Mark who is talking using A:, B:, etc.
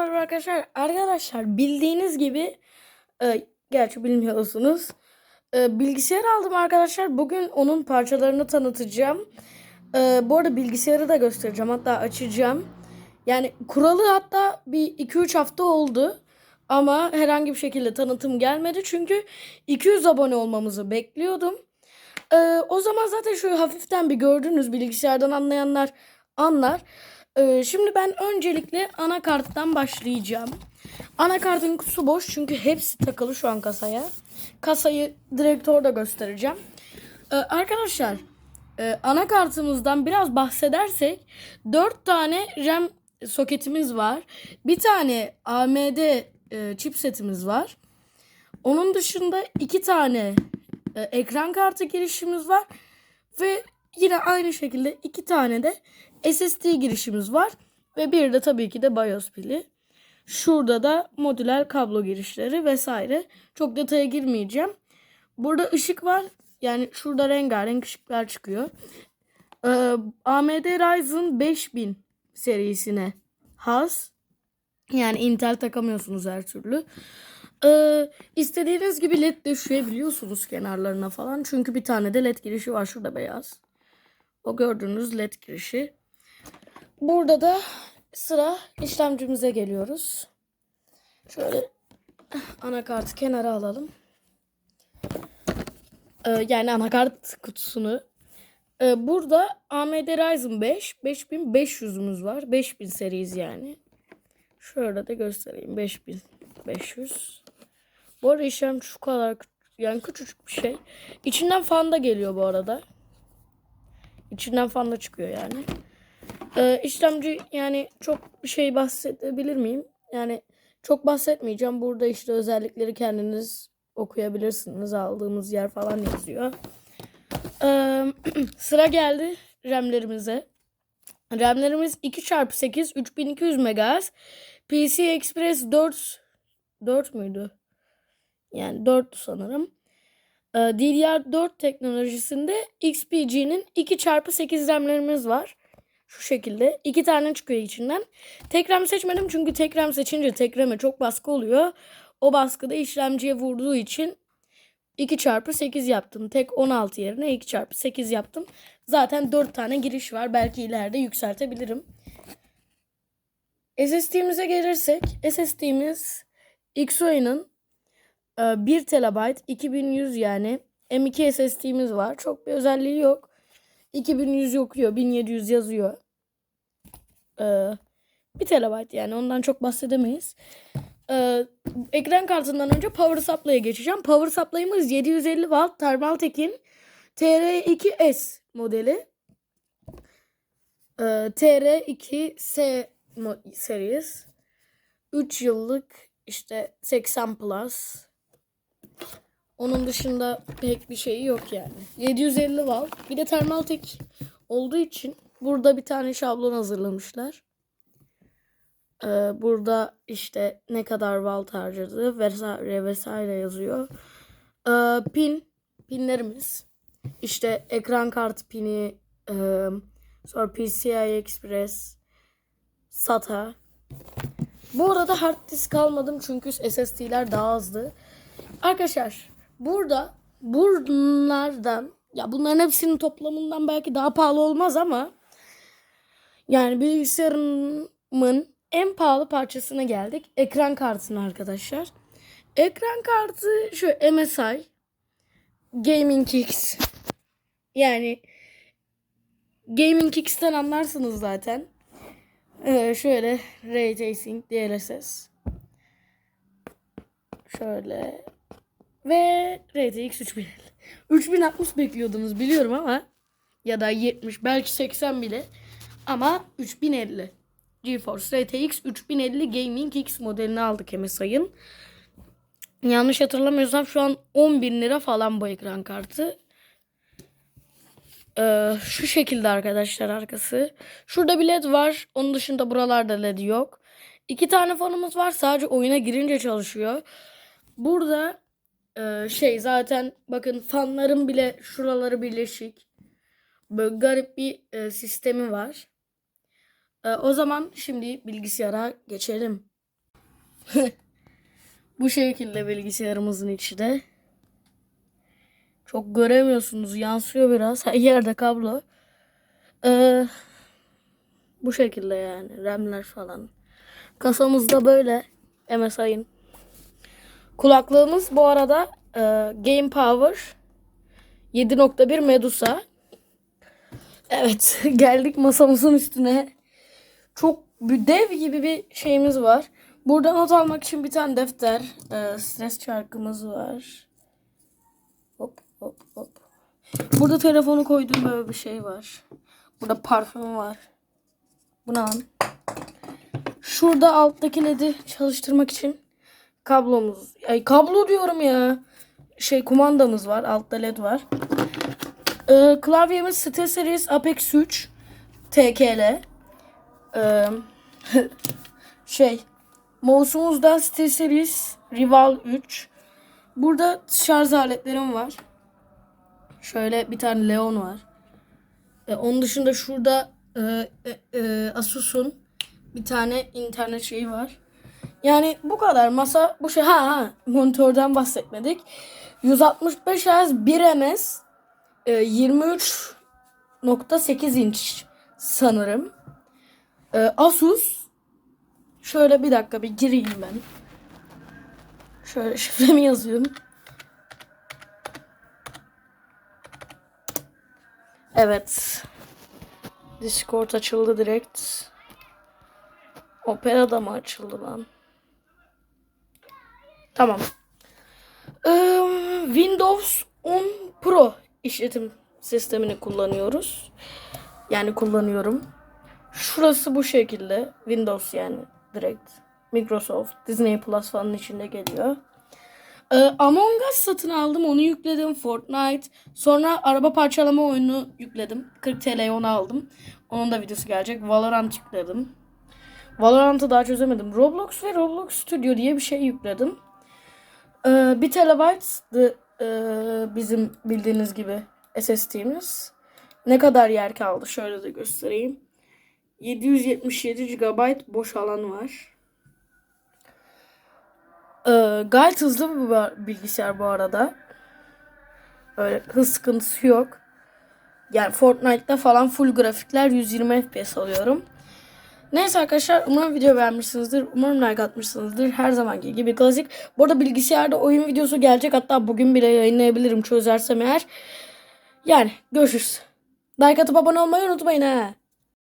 A: Merhaba arkadaşlar. Arkadaşlar bildiğiniz gibi e, gerçi bilmiyorsunuz. E, bilgisayar aldım arkadaşlar. Bugün onun parçalarını tanıtacağım. E, bu arada bilgisayarı da göstereceğim. Hatta açacağım. Yani kuralı hatta bir 2-3 hafta oldu. Ama herhangi bir şekilde tanıtım gelmedi. Çünkü 200 abone olmamızı bekliyordum. E, o zaman zaten şöyle hafiften bir gördünüz bilgisayardan anlayanlar anlar. Ee, şimdi ben öncelikle anakarttan başlayacağım. Anakartın kutusu boş çünkü hepsi takılı şu an kasaya. Kasayı direkt orada göstereceğim. Ee, arkadaşlar e, anakartımızdan biraz bahsedersek 4 tane RAM soketimiz var. Bir tane AMD e, chipsetimiz var. Onun dışında iki tane e, ekran kartı girişimiz var. Ve yine aynı şekilde iki tane de SSD girişimiz var. Ve bir de tabii ki de BIOS pili. Şurada da modüler kablo girişleri vesaire. Çok detaya girmeyeceğim. Burada ışık var. Yani şurada rengarenk ışıklar çıkıyor. Ee, AMD Ryzen 5000 serisine has. Yani Intel takamıyorsunuz her türlü. Ee, istediğiniz gibi led döşeyebiliyorsunuz kenarlarına falan. Çünkü bir tane de led girişi var şurada beyaz. O gördüğünüz led girişi. Burada da sıra işlemcimize geliyoruz. Şöyle anakartı kenara alalım. Ee, yani anakart kutusunu. Ee, burada AMD Ryzen 5 5500'ümüz var. 5000 seriyiz yani. Şöyle de göstereyim. 5500. Bu arada işlem şu kadar yani küçücük bir şey. İçinden fan da geliyor bu arada. İçinden fan da çıkıyor yani. Ee, işlemci yani çok bir şey bahsedebilir miyim? Yani çok bahsetmeyeceğim. Burada işte özellikleri kendiniz okuyabilirsiniz. Aldığımız yer falan yazıyor. Ee, sıra geldi RAM'lerimize. RAM'lerimiz 2x8 3200 MHz. PC Express 4 4 müydü? Yani 4 sanırım. Ee, DDR4 teknolojisinde XPG'nin 2x8 RAM'lerimiz var. Şu şekilde. iki tane çıkıyor içinden. Tek RAM seçmedim çünkü tek RAM seçince tek RAM'e çok baskı oluyor. O baskıda işlemciye vurduğu için 2 çarpı 8 yaptım. Tek 16 yerine 2 çarpı 8 yaptım. Zaten 4 tane giriş var. Belki ileride yükseltebilirim. SSD'mize gelirsek SSD'miz XOI'nin 1 TB 2100 yani M2 SSD'miz var. Çok bir özelliği yok. 2100 okuyor. 1700 yazıyor. Ee, 1 TB yani ondan çok bahsedemeyiz. Ee, ekran kartından önce Power Supply'a geçeceğim. Power Supply'ımız 750 Watt Thermaltake'in TR2S modeli. Ee, TR2S series. 3 yıllık işte 80 plus. Onun dışında pek bir şeyi yok yani. 750 watt. Bir de Thermaltake olduğu için burada bir tane şablon hazırlamışlar. Ee, burada işte ne kadar volt harcadığı vesaire vesaire yazıyor. Ee, pin, pinlerimiz. İşte ekran kartı pini, e, sonra PCI Express, SATA. Bu arada hard disk almadım çünkü SSD'ler daha azdı. Arkadaşlar burada bunlardan ya bunların hepsinin toplamından belki daha pahalı olmaz ama yani bilgisayarımın en pahalı parçasına geldik. Ekran kartına arkadaşlar. Ekran kartı şu MSI Gaming X yani Gaming X'ten anlarsınız zaten. Ee, şöyle Ray Tracing DLSS şöyle ve RTX 3050. 3060 bekliyordunuz biliyorum ama ya da 70 belki 80 bile ama 3050. GeForce RTX 3050 Gaming X modelini aldık MSI'ın. Yanlış hatırlamıyorsam şu an 10 bin lira falan bu ekran kartı. Ee, şu şekilde arkadaşlar arkası. Şurada bir led var. Onun dışında buralarda led yok. İki tane fanımız var. Sadece oyuna girince çalışıyor. Burada e, şey zaten bakın fanların bile şuraları birleşik. Böyle garip bir e, sistemi var. E, o zaman şimdi bilgisayara geçelim. Bu şekilde bilgisayarımızın içi de. Çok göremiyorsunuz. Yansıyor biraz. Her yerde kablo. Ee, bu şekilde yani. RAM'ler falan. Kasamızda böyle. MSI'ın. Kulaklığımız bu arada e, Game Power 7.1 Medusa. Evet geldik masamızın üstüne. Çok bir dev gibi bir şeyimiz var. Burada not almak için bir tane defter. e, stres çarkımız var. Hop hop hop. Burada telefonu koyduğum böyle bir şey var. Burada parfüm var. Bunu al. Şurada alttaki led'i çalıştırmak için kablomuz. Ay kablo diyorum ya. Şey kumandamız var. Altta led var. Ee, klavyemiz SteelSeries Apex 3 TKL. Ee, şey mouse'umuz da SteelSeries Rival 3. Burada şarj aletlerim var. Şöyle bir tane Leon var. Ee, onun dışında şurada e, e, e, Asus'un bir tane internet şeyi var. Yani bu kadar masa bu şey ha ha monitörden bahsetmedik. 165 Hz 1 ms e, 23.8 inç sanırım. E, Asus şöyle bir dakika bir gireyim ben. Şöyle şifremi yazıyorum. Evet. Discord açıldı direkt. Opera da mı açıldı lan? Tamam. Ee, Windows 10 Pro işletim sistemini kullanıyoruz. Yani kullanıyorum. Şurası bu şekilde. Windows yani direkt. Microsoft, Disney Plus falan içinde geliyor. Ee, Among Us satın aldım. Onu yükledim. Fortnite. Sonra araba parçalama oyunu yükledim. 40 TL'ye onu aldım. Onun da videosu gelecek. Valorant yükledim. Valorant'ı daha çözemedim. Roblox ve Roblox Studio diye bir şey yükledim. Ee, 1 terabayt'dı e, bizim bildiğiniz gibi SSD'miz. Ne kadar yer kaldı? Şöyle de göstereyim. 777 GB boş alan var. Ee, gayet hızlı bir bilgisayar bu arada. Öyle hız sıkıntısı yok. Yani Fortnite'da falan full grafikler 120 FPS alıyorum. Neyse arkadaşlar umarım video beğenmişsinizdir. Umarım like atmışsınızdır. Her zamanki gibi klasik. Bu arada bilgisayarda oyun videosu gelecek. Hatta bugün bile yayınlayabilirim çözersem eğer. Yani görüşürüz. Like atıp abone olmayı unutmayın ha.